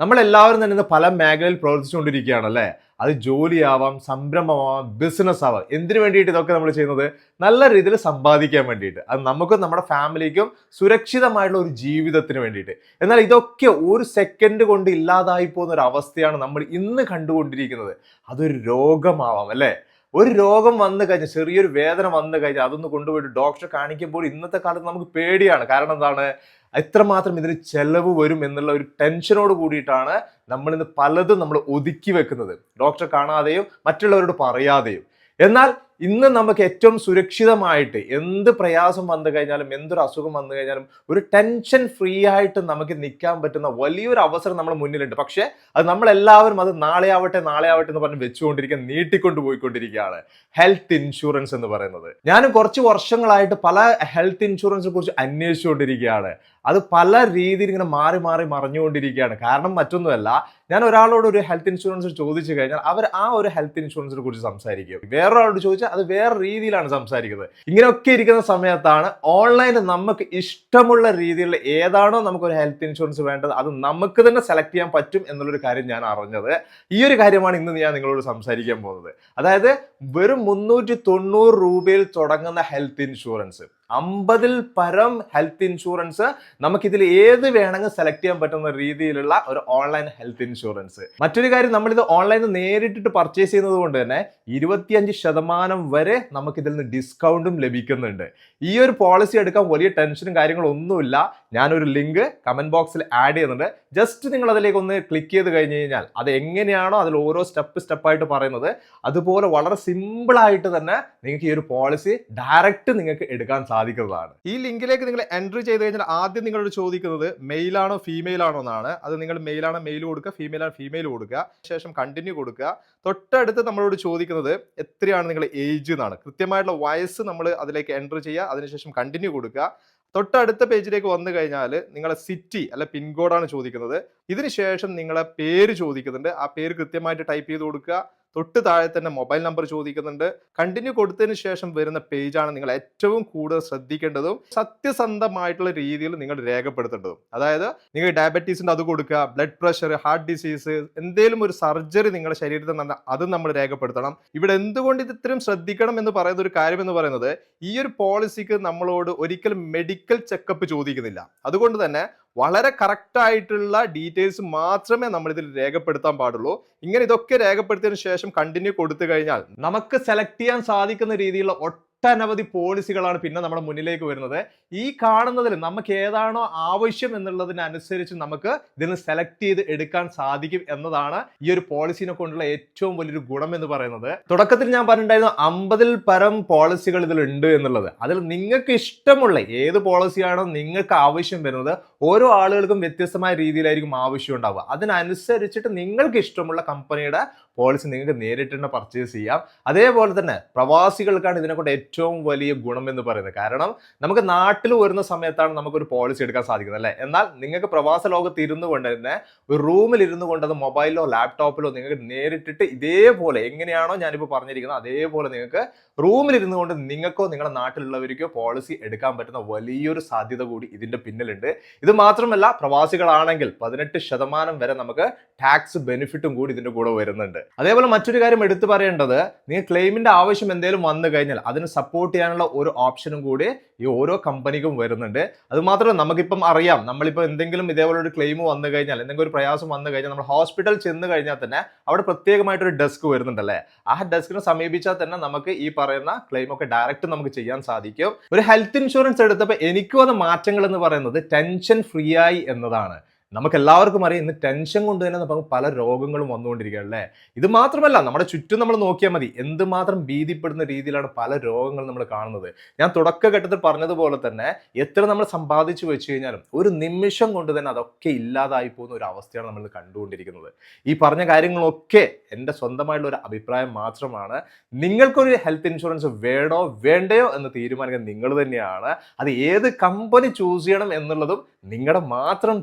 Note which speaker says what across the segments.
Speaker 1: നമ്മളെല്ലാവരും തന്നെ പല മേഖലയിൽ പ്രവർത്തിച്ചുകൊണ്ടിരിക്കുകയാണ് അല്ലേ അത് ജോലിയാവാം സംരംഭമാവാം ബിസിനസ് ആവാം എന്തിനു വേണ്ടിയിട്ട് ഇതൊക്കെ നമ്മൾ ചെയ്യുന്നത്? നല്ല രീതിയിൽ സമ്പാദിക്കാൻ വേണ്ടിയിട്ട്. അത് നമുക്കും നമ്മുടെ ഫാമിലിക്കും സുരക്ഷിതമായിട്ടുള്ള ഒരു ജീവിതത്തിന് വേണ്ടിയിട്ട്. എന്നാൽ ഇതൊക്കെ ഒരു സെക്കൻഡ് കൊണ്ട് ഇല്ലാതായി പോകുന്ന ഒരു അവസ്ഥയാണ് നമ്മൾ ഇന്ന് കണ്ടുകൊണ്ടിരിക്കുന്നത്. അതൊരു രോഗമാവാം അല്ലേ? ഒരു രോഗം വന്നു കഴിഞ്ഞാൽ ചെറിയൊരു വേദന വന്നു കഴിഞ്ഞാൽ അതൊന്ന് കൊണ്ടുപോയിട്ട് ഡോക്ടറെ കാണിക്കുമ്പോൾ ഇന്നത്തെ കാലത്ത് നമുക്ക് പേടിയാണ്. കാരണം എന്താണ്? എത്രമാത്രം ഇതിന് ചെലവ് വരും എന്നുള്ള ഒരു ടെൻഷനോട് കൂടിയിട്ടാണ് നമ്മൾ ഇന്ന് പലതും നമ്മൾ ഒതുക്കി വെക്കുന്നത്. ഡോക്ടറെ കാണാതെയും മറ്റുള്ളവരോട് പറയാതെയും. എന്നാൽ ഇന്ന് നമുക്ക് ഏറ്റവും സുരക്ഷിതമായിട്ട് എന്ത് പ്രയാസം വന്നു കഴിഞ്ഞാലും എന്തൊരു അസുഖം വന്നു കഴിഞ്ഞാലും ഒരു ടെൻഷൻ ഫ്രീ ആയിട്ട് നമുക്ക് നിൽക്കാൻ പറ്റുന്ന വലിയൊരു അവസരം നമ്മുടെ മുന്നിലുണ്ട്. പക്ഷേ അത് നമ്മളെല്ലാവരും അത് നാളെ ആവട്ടെ നാളെ ആവട്ടെ എന്ന് പറഞ്ഞ് വെച്ചുകൊണ്ടിരിക്കുക നീട്ടിക്കൊണ്ട് പോയിക്കൊണ്ടിരിക്കുകയാണ് ഹെൽത്ത് ഇൻഷുറൻസ് എന്ന് പറയുന്നത്. ഞാനും കുറച്ച് വർഷങ്ങളായിട്ട് പല ഹെൽത്ത് ഇൻഷുറൻസിനെ കുറിച്ച് അന്വേഷിച്ചുകൊണ്ടിരിക്കുകയാണ്. അത് പല രീതിയിൽ ഇങ്ങനെ മാറി മാറി മറിഞ്ഞുകൊണ്ടിരിക്കുകയാണ്. കാരണം മറ്റൊന്നുമല്ല ഞാൻ ഒരാളോട് ഒരു ഹെൽത്ത് ഇൻഷുറൻസ് ചോദിച്ചു കഴിഞ്ഞാൽ അവർ ആ ഒരു ഹെൽത്ത് ഇൻഷുറൻസിനെ കുറിച്ച് സംസാരിക്കും. വേറൊരാളോട് ചോദിച്ചാൽ അത് വേറെ രീതിയിലാണ് സംസാരിക്കുന്നത്. ഇങ്ങനെയൊക്കെ ഇരിക്കുന്ന സമയത്താണ് ഓൺലൈനിൽ നമുക്ക് ഇഷ്ടമുള്ള രീതിയിലുള്ള ഏതാണോ നമുക്ക് ഒരു ഹെൽത്ത് ഇൻഷുറൻസ് വേണ്ടത് അത് നമുക്ക് തന്നെ സെലക്ട് ചെയ്യാൻ പറ്റും എന്നുള്ളൊരു കാര്യം ഞാൻ അറിഞ്ഞത്. ഈ ഒരു കാര്യമാണ് ഇന്ന് ഞാൻ നിങ്ങളോട് സംസാരിക്കാൻ പോകുന്നത്. അതായത് വെറും മുന്നൂറ്റി തൊണ്ണൂറ് രൂപയിൽ തുടങ്ങുന്ന ഹെൽത്ത് ഇൻഷുറൻസ് അമ്പതിൽ പരം ഹെൽത്ത് ഇൻഷുറൻസ് നമുക്ക് നമുക്കിതിൽ ഏത് വേണമെങ്കിൽ സെലക്ട് ചെയ്യാൻ പറ്റുന്ന രീതിയിലുള്ള ഒരു ഓൺലൈൻ ഹെൽത്ത് ഇൻഷുറൻസ് മറ്റൊരു കാര്യം നമ്മളിത് ഓൺലൈനിൽ നേരിട്ടിട്ട് പർച്ചേസ് ചെയ്യുന്നത് കൊണ്ട് തന്നെ ഇരുപത്തിയഞ്ച് ശതമാനം വരെ നമുക്കിതിൽ നിന്ന് ഡിസ്കൗണ്ടും ലഭിക്കുന്നുണ്ട്. ഈ ഒരു പോളിസി എടുക്കാൻ വലിയ ടെൻഷനും കാര്യങ്ങളും ഒന്നുമില്ല. ഞാനൊരു ലിങ്ക് കമന്റ് ബോക്സിൽ ആഡ് ചെയ്യുന്നുണ്ട്. ജസ്റ്റ് നിങ്ങൾ അതിലേക്ക് ഒന്ന് ക്ലിക്ക് ചെയ്ത് കഴിഞ്ഞ് കഴിഞ്ഞാൽ അത് എങ്ങനെയാണോ അതിൽ ഓരോ സ്റ്റെപ്പ് സ്റ്റെപ്പായിട്ട് പറയുന്നത്. അതുപോലെ വളരെ സിമ്പിളായിട്ട് തന്നെ നിങ്ങൾക്ക് ഈ ഒരു പോളിസി ഡയറക്റ്റ് നിങ്ങൾക്ക് എടുക്കാൻ സാധിക്കുന്നതാണ്. ഈ ലിങ്കിലേക്ക് നിങ്ങൾ എൻട്രി ചെയ്ത് കഴിഞ്ഞാൽ ആദ്യം നിങ്ങളോട് ചോദിക്കുന്നത് മെയിലാണോ ഫീമെയിൽ ആണോ എന്നാണ്. അത് നിങ്ങൾ മെയിലാണോ മെയിൽ കൊടുക്കുക ഫീമെയിൽ ആണ് ഫീമെയിൽ കൊടുക്കുക. ശേഷം കണ്ടിന്യൂ കൊടുക്കുക. തൊട്ടടുത്ത് നമ്മളോട് ചോദിക്കുന്നത് എത്രയാണ് നിങ്ങൾ ഏജ് എന്നാണ്. കൃത്യമായിട്ടുള്ള വയസ്സ് നമ്മൾ അതിലേക്ക് എൻട്രി ചെയ്യുക. അതിനുശേഷം കണ്ടിന്യൂ കൊടുക്കുക. തൊട്ടടുത്ത പേജിലേക്ക് വന്നു കഴിഞ്ഞാൽ നിങ്ങളെ സിറ്റി അല്ല പിൻകോഡാണ് ചോദിക്കുന്നത്. ഇതിനുശേഷം നിങ്ങളെ പേര് ചോദിക്കുന്നുണ്ട്. ആ പേര് കൃത്യമായിട്ട് ടൈപ്പ് ചെയ്ത് കൊടുക്കുക. തൊട്ട് താഴെ തന്നെ മൊബൈൽ നമ്പർ ചോദിക്കുന്നുണ്ട്. കണ്ടിന്യൂ കൊടുത്തതിന് ശേഷം വരുന്ന പേജാണ് നിങ്ങൾ ഏറ്റവും കൂടുതൽ ശ്രദ്ധിക്കേണ്ടതും സത്യസന്ധമായിട്ടുള്ള രീതിയിൽ നിങ്ങൾ രേഖപ്പെടുത്തേണ്ടതും. അതായത് നിങ്ങൾ ഡയബറ്റീസിന്റെ അത് കൊടുക്കുക ബ്ലഡ് പ്രഷർ ഹാർട്ട് ഡിസീസ് എന്തെങ്കിലും ഒരു സർജറി നിങ്ങളുടെ ശരീരത്തിൽ നിന്ന് അത് നമ്മൾ രേഖപ്പെടുത്തണം. ഇവിടെ എന്തുകൊണ്ട് ഇത് ഇത്രയും ശ്രദ്ധിക്കണം എന്ന് പറയുന്ന ഒരു കാര്യം എന്ന് പറയുന്നത് ഈ ഒരു പോളിസിക്ക് നമ്മളോട് ഒരിക്കലും മെഡിക്കൽ ചെക്കപ്പ് ചോദിക്കുന്നില്ല. അതുകൊണ്ട് തന്നെ വളരെ കറക്റ്റായിട്ടുള്ള ഡീറ്റെയിൽസ് മാത്രമേ നമ്മൾ ഇതിൽ രേഖപ്പെടുത്താൻ പാടുള്ളൂ. ഇങ്ങനെ ഇതൊക്കെ രേഖപ്പെടുത്തിയതിനു ശേഷം കണ്ടിന്യൂ കൊടുത്തു കഴിഞ്ഞാൽ നമുക്ക് സെലക്ട് ചെയ്യാൻ സാധിക്കുന്ന രീതിയിലുള്ള ഒട്ടനവധി പോളിസികളാണ് പിന്നെ നമ്മുടെ മുന്നിലേക്ക് വരുന്നത്. ഈ കാണുന്നതിൽ നമുക്ക് ഏതാണോ ആവശ്യം എന്നുള്ളതിനനുസരിച്ച് നമുക്ക് ഇതിന് സെലക്ട് ചെയ്ത് എടുക്കാൻ സാധിക്കും എന്നതാണ് ഈ ഒരു പോളിസിനെ കൊണ്ടുള്ള ഏറ്റവും വലിയൊരു ഗുണം എന്ന് പറയുന്നത്. തുടക്കത്തിൽ ഞാൻ പറഞ്ഞിട്ടുണ്ടായിരുന്നു അമ്പതിൽ പരം പോളിസികൾ ഇതിലുണ്ട് എന്നുള്ളത്. അതിൽ നിങ്ങൾക്ക് ഇഷ്ടമുള്ള ഏത് പോളിസിയാണോ നിങ്ങൾക്ക് ആവശ്യം വരുന്നത് ഓരോ ആളുകൾക്കും വ്യത്യസ്തമായ രീതിയിലായിരിക്കും ആവശ്യം ഉണ്ടാവുക. അതിനനുസരിച്ചിട്ട് നിങ്ങൾക്ക് ഇഷ്ടമുള്ള കമ്പനിയുടെ പോളിസി നിങ്ങൾക്ക് നേരിട്ട് തന്നെ പർച്ചേസ് ചെയ്യാം. അതേപോലെ തന്നെ പ്രവാസികൾക്കാണ് ഇതിനെക്കൊണ്ട് ഏറ്റവും വലിയ ഗുണം എന്ന് പറയുന്നത്. കാരണം നമുക്ക് നാട്ടിൽ വരുന്ന സമയത്താണ് നമുക്കൊരു പോളിസി എടുക്കാൻ സാധിക്കുന്നത് അല്ലേ? എന്നാൽ നിങ്ങൾക്ക് പ്രവാസ ലോകത്ത് ഇരുന്നു കൊണ്ട് തന്നെ ഒരു റൂമിൽ ഇരുന്നു കൊണ്ട് അത് മൊബൈലിലോ ലാപ്ടോപ്പിലോ നിങ്ങൾക്ക് നേരിട്ടിട്ട് ഇതേപോലെ എങ്ങനെയാണോ ഞാനിപ്പോൾ പറഞ്ഞിരിക്കുന്നത് അതേപോലെ നിങ്ങൾക്ക് റൂമിൽ ഇരുന്നു കൊണ്ട് നിങ്ങൾക്കോ നിങ്ങളുടെ നാട്ടിലുള്ളവർക്കോ പോളിസി എടുക്കാൻ പറ്റുന്ന വലിയൊരു സാധ്യത കൂടി ഇതിന്റെ പിന്നിലുണ്ട്. ഇത് മാത്രമല്ല പ്രവാസികളാണെങ്കിൽ പതിനെട്ട് ശതമാനം വരെ നമുക്ക് ടാക്സ് ബെനിഫിറ്റും കൂടി ഇതിന്റെ കൂടെ വരുന്നുണ്ട്. അതേപോലെ മറ്റൊരു കാര്യം എടുത്തു പറയേണ്ടത് നിങ്ങൾ ക്ലെയിമിന്റെ ആവശ്യം എന്തെങ്കിലും വന്നു കഴിഞ്ഞാൽ അതിന് സപ്പോർട്ട് ചെയ്യാനുള്ള ഒരു ഓപ്ഷനും കൂടി ഈ ഓരോ കമ്പനിക്കും വരുന്നുണ്ട്. അത് മാത്രമല്ല നമുക്കിപ്പം അറിയാം നമ്മളിപ്പോൾ എന്തെങ്കിലും ഇതേപോലെ ഒരു ക്ലെയിം വന്നു കഴിഞ്ഞാൽ എന്തെങ്കിലും ഒരു പ്രയാസം വന്നു കഴിഞ്ഞാൽ നമ്മൾ ഹോസ്പിറ്റൽ ചെന്ന് കഴിഞ്ഞാൽ തന്നെ അവിടെ പ്രത്യേകമായിട്ടൊരു ഡെസ്ക് വരുന്നുണ്ടല്ലേ? ആ ഡെസ്കിനെ സമീപിച്ചാൽ തന്നെ നമുക്ക് ഈ പറയുന്ന ക്ലെയിം ഒക്കെ ഡയറക്റ്റ് നമുക്ക് ചെയ്യാൻ സാധിക്കും. ഒരു ഹെൽത്ത് ഇൻഷുറൻസ് എടുത്തപ്പോൾ എനിക്ക് അത് മാറ്റങ്ങൾ എന്ന് പറയുന്നത് ടെൻഷൻ ഫ്രീ ആയി എന്നതാണ്. നമുക്ക് എല്ലാവർക്കും അറിയാം ഇന്ന് ടെൻഷൻ കൊണ്ട് തന്നെ നമുക്ക് പല രോഗങ്ങളും വന്നുകൊണ്ടിരിക്കുക അല്ലേ? ഇത് മാത്രമല്ല നമ്മുടെ ചുറ്റും നമ്മൾ നോക്കിയാൽ മതി എന്തുമാത്രം ഭീതിപ്പെടുന്ന രീതിയിലാണ് പല രോഗങ്ങളും നമ്മൾ കാണുന്നത്. ഞാൻ തുടക്കഘട്ടത്തിൽ പറഞ്ഞതുപോലെ തന്നെ എത്ര നമ്മൾ സമ്പാദിച്ചു വെച്ച് കഴിഞ്ഞാലും ഒരു നിമിഷം കൊണ്ട് തന്നെ അതൊക്കെ ഇല്ലാതായി പോകുന്ന ഒരു അവസ്ഥയാണ് നമ്മൾ കണ്ടുകൊണ്ടിരിക്കുന്നത്. ഈ പറഞ്ഞ കാര്യങ്ങളൊക്കെ എന്റെ സ്വന്തമായിട്ടുള്ള ഒരു അഭിപ്രായം മാത്രമാണ്. നിങ്ങൾക്കൊരു ഹെൽത്ത് ഇൻഷുറൻസ് വേണോ വേണ്ടയോ എന്ന് തീരുമാനിക്കാൻ നിങ്ങൾ തന്നെയാണ്. അത് ഏത് കമ്പനി ചൂസ് ചെയ്യണം എന്നുള്ളതും നിങ്ങളുടെ മാത്രം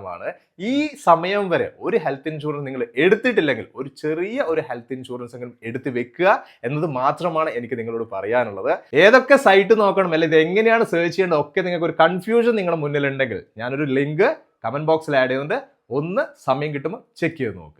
Speaker 1: തീരുമാനമാണ് ഈ സമയം വരെ ഒരു ഹെൽത്ത് ഇൻഷുറൻസ് നിങ്ങൾ എടുത്തിട്ടില്ലെങ്കിൽ ഒരു ചെറിയ ഒരു ഹെൽത്ത് ഇൻഷുറൻസ് എങ്കിലും എടുത്ത് വെക്കുക എന്നത് മാത്രമാണ് എനിക്ക് നിങ്ങളോട് പറയാനുള്ളത്. ഏതൊക്കെ സൈറ്റ് നോക്കണം അല്ലെങ്കിൽ ഇത് എങ്ങനെയാണ് സെർച്ച് ചെയ്യേണ്ടത് ഒക്കെ നിങ്ങൾക്ക് ഒരു കൺഫ്യൂഷൻ നിങ്ങളുടെ മുന്നിലുണ്ടെങ്കിൽ ഞാനൊരു ലിങ്ക് കമന്റ് ബോക്സിൽ ആഡ് ചെയ്യുന്നുണ്ട്. ഒന്ന് സമയം കിട്ടുമ്പോൾ ചെക്ക് ചെയ്ത് നോക്കുക